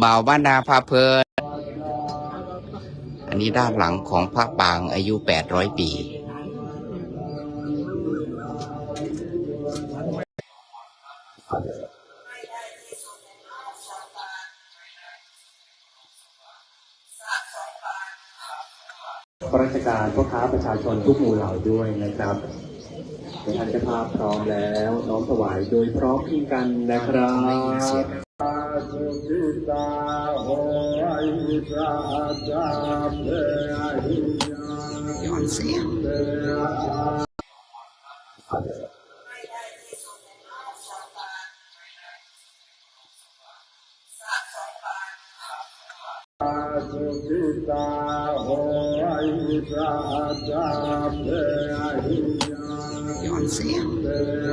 บ่าวบ้านนาพาเพลินอันนี้ด้านหลังของพระปางอายุ 800 ปี ข้าราชการพ่อค้าประชาชนทุกหมู่เหล่าด้วยนะครับท่านเจ้าภาพพร้อมแล้ว น้อมถวายโดยพร้อมเพรียงกันนะครับ ย้อนเสียงย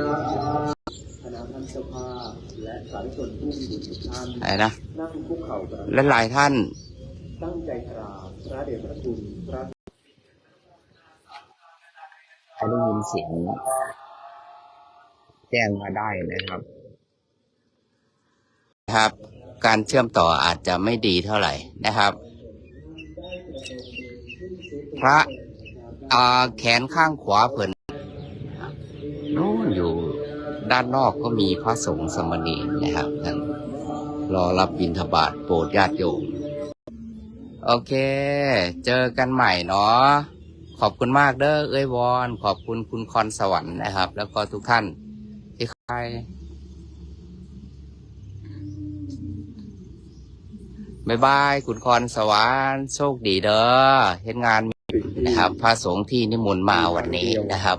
้อนเสียงคณะท่านเจ้าภาพและสาธุชนผู้มีบุญทุกท่านอะไรนะนั่งคุกเข่าประและหลายท่าน ตั้งใจกราบพระเดชพระคุณพระถ้าได้ยินเสียงแจ้งมาได้นะครับ ครับ การเชื่อมต่ออาจจะไม่ดีเท่าไหร่นะครับ พระอ่าแขนข้างขวาเผินนู่นอยู่ ด้านนอกก็มีพระสงฆ์สมณีนะครับท่านรอรับบิณฑบาตโปรดญาติโยมโอเค เจอกันใหม่เนาะขอบคุณมากเด้อเอ้ยวอน ขอบคุณคุณคอนสวรรค์นะครับ แล้วก็ทุกท่านที่ใครบายบายคุณคอนสวรรค์โชคดีเด้อเห็นงานนะครับพระสงฆ์ที่นิมนต์มาวันนี้นะครับ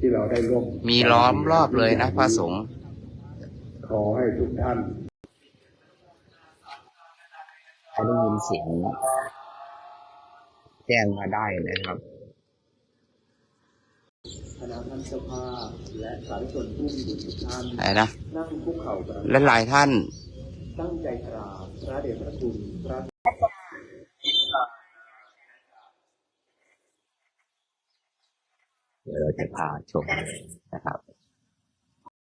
ที่เราได้ร่วมมีล้อมรอบเลยนะพระสงฆ์ขอให้ทุกท่านถ้าได้ยินเสียงแจ้งมาได้นะครับคณะท่านเจ้าภาพและสาธุชนผู้มีบุญทุกท่านอะไรนะนั่งคุกเข่าประและหลายท่าน ตั้งใจกราบพระเดชพระคุณพระ เดี๋ยวเราจะพาชมนะครับ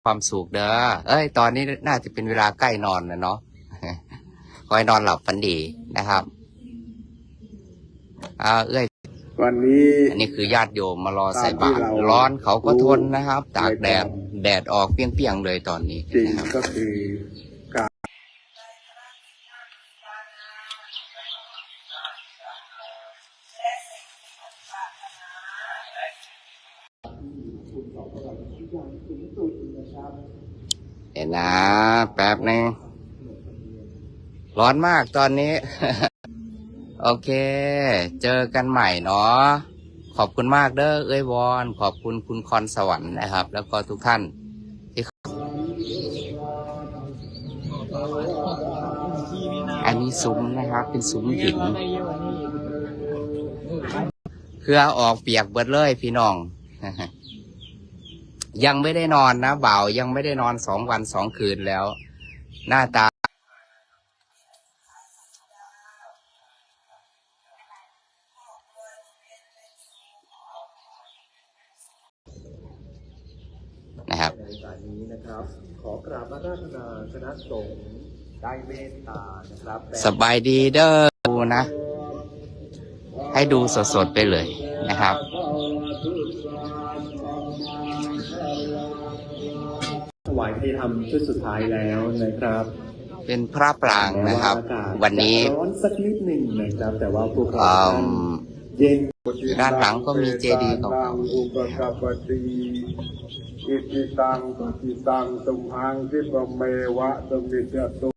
ความสุขเด้อเอ้ย ตอนนี้น่าจะเป็นเวลาใกล้นอนนะเนาะขอให้นอนหลับฝันดีนะครับอ่าเอ้ยวันนี้อันนี้คือญาติโยมมารอใส่บาตรตามที่เราร้อนเขาก็ทนนะครับ ตากแดดในการแดดออกเปรี้ยงๆเลยตอนนี้จริง นะครับก็คือการเห็นนะแป๊บหนึงร้อนมากตอนนี้ โอเค เจอกันใหม่เนาะขอบคุณมากเด้อเอ้ยวอน ขอบคุณคุณคอนสวรรค์นะครับ แล้วก็ทุกท่านที่อันนี้ซุ้มนะครับ เป็นซุ้มหินเครือออกเปียกเบิดเลยพี่น้อง ยังไม่ได้นอนนะบ่าวยังไม่ได้นอนสองวันสองคืนแล้ว หน้าตา นะครับในการนี้นะครับ ขอกราบอาราธนาคณะสงฆ์ได้เมตตานะครับแต่สบายดีเด้อดูนะ ให้ดูสดๆไปเลยนะครับ วายที่ทำชุดสุดท้ายแล้วนะครับ เป็นพระปรางนะครับแม้ว่าอากาศวันนี้จะร้อนสักนิดหนึ่งนะครับแต่ว่าพวกเราเอิ่มเย็นด้านหลังก็มีเจดีย์เก่าอุปกัปปติอิติตังปฏิตังตุมหังทิปเมวะตุมิจตุๆ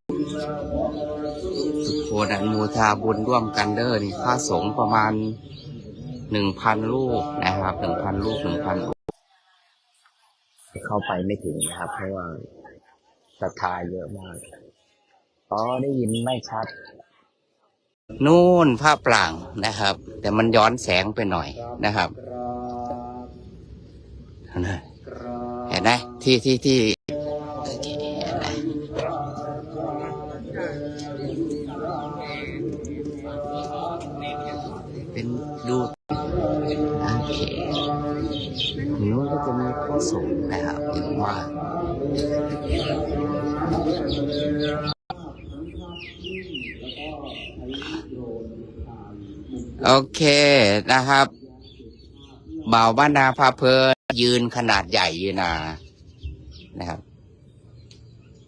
สุโขนันโมทาบุญร่วมกันเด้อนี่พระสงฆ์ประมาณหนึ่งพันลูกนะครับหนึ่งพันลูกหนึ่งพัน เข้าไปไม่ถึงนะครับ เพราะว่าศรัทธาเยอะมากอ๋อได้ยินไม่ชัด นู่นภาพปล่างนะครับ แต่มันย้อนแสงไปหน่อยนะครับเห็นไหมที่ที่ที่เป็นดู โอเคนะครับบ่าวบ้านนาพาเพลินยืนขนาดใหญ่ยืนนานะครับ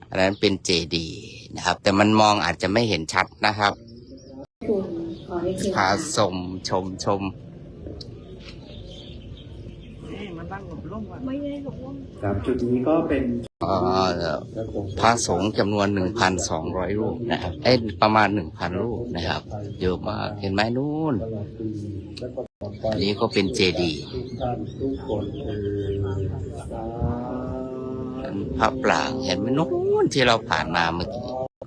อันนั้นเป็นเจดีนะครับ แต่มันมองอาจจะไม่เห็นชัดนะครับพาสมชมชม ห้เชิญพาชมชมชมไม่ได้หรอกว่าครับจุดนี้ก็เป็นเอ่อพระสงฆ์จำนวนหนึ่งพันสองร้อยรูปนะครับเอ้ยประมาณหนึ่งพันรูปนะครับเยอะมากเห็นไหมนู่นอันนี้ก็เป็นเจดีย์ทุกท่านทุกคนเอ่ยสาเป็นพระปรางเห็นไหมนู่นที่เราผ่านมาเมื่อกี้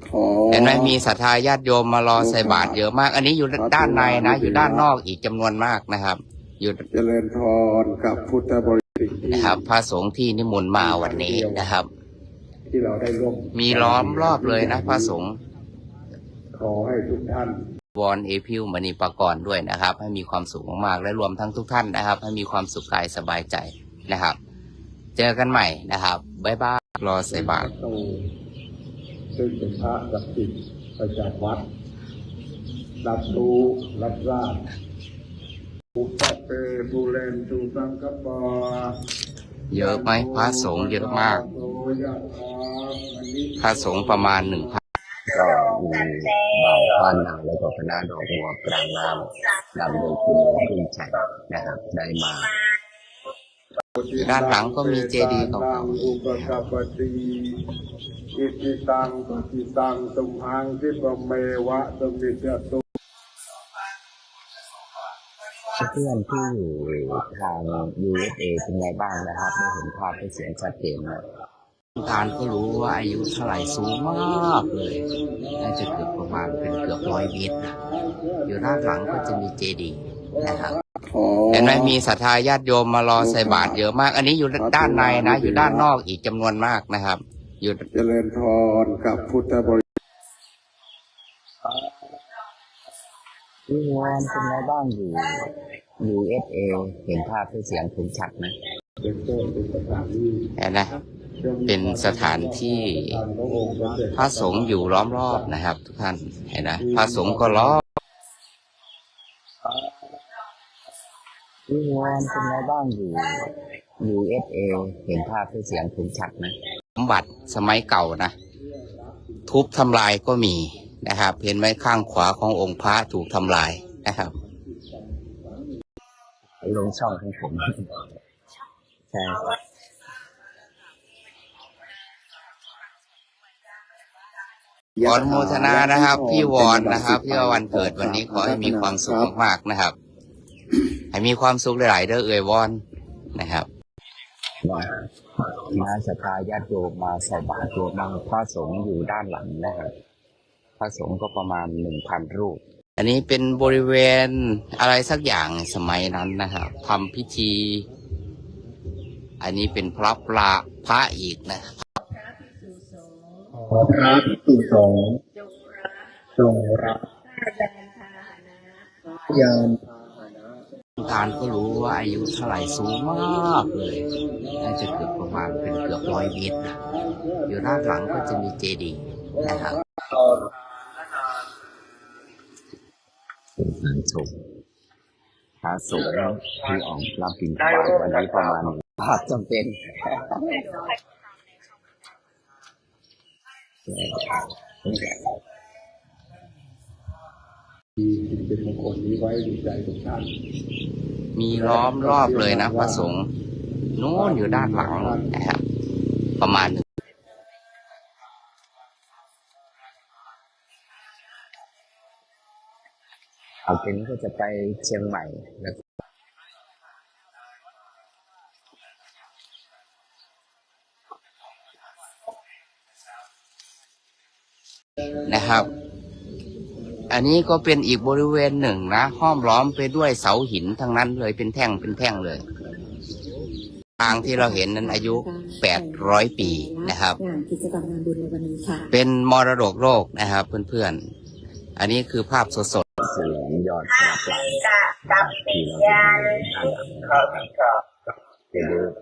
ขอเห็นไหมมีศรัทธาญาติโยมมารอใส่บาตรเยอะมาก อันนี้อยู่ด้านในนะ อยู่ด้านนอกอีกจำนวนมากนะครับ อยู่เจริญพรกับพุทธบริษัทที่นะครับ พระสงฆ์ที่นิมนต์มาวันนี้นะครับ ที่เราได้ร่วมมีล้อมรอบเลยนะ พระสงฆ์ขอให้ทุกท่านวอนเอพิวมณีปากรด้วยนะครับ ให้มีความสุขมากๆและรวมทั้งทุกท่านนะครับ ให้มีความสุขกายสบายใจนะครับ เจอกันใหม่นะครับบ๊ายบายรอใส่บาตรโตซึ่งเป็นพระศักดิ์สิทธิ์ประจำวัดรับรู้รับทราบ อุปเปปุเรนตุสังกปาเยอะไหมพระสงฆ์เยอะมาก พระสงฆ์ประมาณหนึ่งพันก็มีบ่าวบ้านนาแล้วก็คณะดอกบัวกลางน้ำนำโดยคุณขึ้นชัยนะครับ ได้มา ด้านหลังก็มีเจดีย์เก่าๆอุปกัปปติอิติตังปฏิตังตุมหังทิปเมวะสมิจตุ เพื่อนที่อยู่ทาง USA เป็นไงบ้างนะครับได้เห็นภาพได้เสียงชัดเจนนะการก็รู้ว่าอายุเท่าไหร่สูงมากเลยน่าจะเกือบประมาณเป็นเกือบร้อยเมตรนะอยู่ด้านหลังก็จะมีเจดีย์นะครับขอเห็นไหมมีศรัทธาญาติโยมมารอใส่บาตรเยอะมาก อันนี้อยู่ด้านในนะ อยู่ด้านนอกอีกจำนวนมากนะครับ อยู่เจริญพรกับพุทธบริที่วอนเป็นไงบ้างอยู่ USA เห็นภาพได้เสียงถึงชัดไหมเป็นต้นเป็นสถานที่เห็นไหมเป็นสถานที่พระองค์สมเด็จพระสงฆ์อยู่ล้อมรอบนะครับ ทุกท่านเห็นนะพระสงฆ์ก็ล้อมที่วอนเป็นไงบ้างอยู่ USA เห็นภาพได้เสียงถึงชัดไหมสมบัติสมัยเก่านะ ทุบทำลายก็มีนะครับ เห็นไหมข้างขวาขององค์พระถูกทำลายนะครับ ลงช่องของผมใช่ขออนุโมทนานะครับ พี่วอนนะครับที่ว่าวันเกิดวันนี้ขอให้มีความสุขมากๆนะครับ ให้มีความสุขหลายๆเด้อเอ่ยวอนนะครับมาสภาญาติโยมมาใส่บาตรโยมบางพระสงฆ์อยู่ด้านหลังนะครับพระสงฆ์ก็ประมาณหนึ่งพันรูป อันนี้เป็นบริเวณอะไรสักอย่างสมัยนั้นนะครับทำพิธี อันนี้เป็นพระปลาพระอีกนะขอพระภิกษุสงฆ์จงรับยานพานการก็รู้ว่าอายุเท่าไหร่สูงมากเลย น่าจะเกือบประมาณเป็นเกือบร้อยเมตรนะอยู่ด้านหลังก็จะมีเจดีย์นะครับ เป็นการชมพระสงฆ์ที่ออกรับบิณฑบาตวันนี้ประมาณหนึ่งบาทจำเป็นที่เป็นมงคลนี้ไว้ในใจทุกท่านมีล้อมรอบเลยนะพระสงฆ์นู้นอยู่ด้านหลังนะครับประมาณ เอาเป็นก็จะไปเชียงใหม่แล้วนะครับ อันนี้ก็เป็นอีกบริเวณหนึ่งนะห้อมล้อมไปด้วยเสาหินทั้งนั้นเลยเป็นแท่งเป็นแท่งเลยทางที่เราเห็นนั้นอายุ 800 ปีนะครับงานกิจกรรมงานบุญในวันนี้ค่ะเป็นมรดกโลกนะครับเพื่อนๆ อันนี้คือภาพสด lặp lại. thì nó hợp để được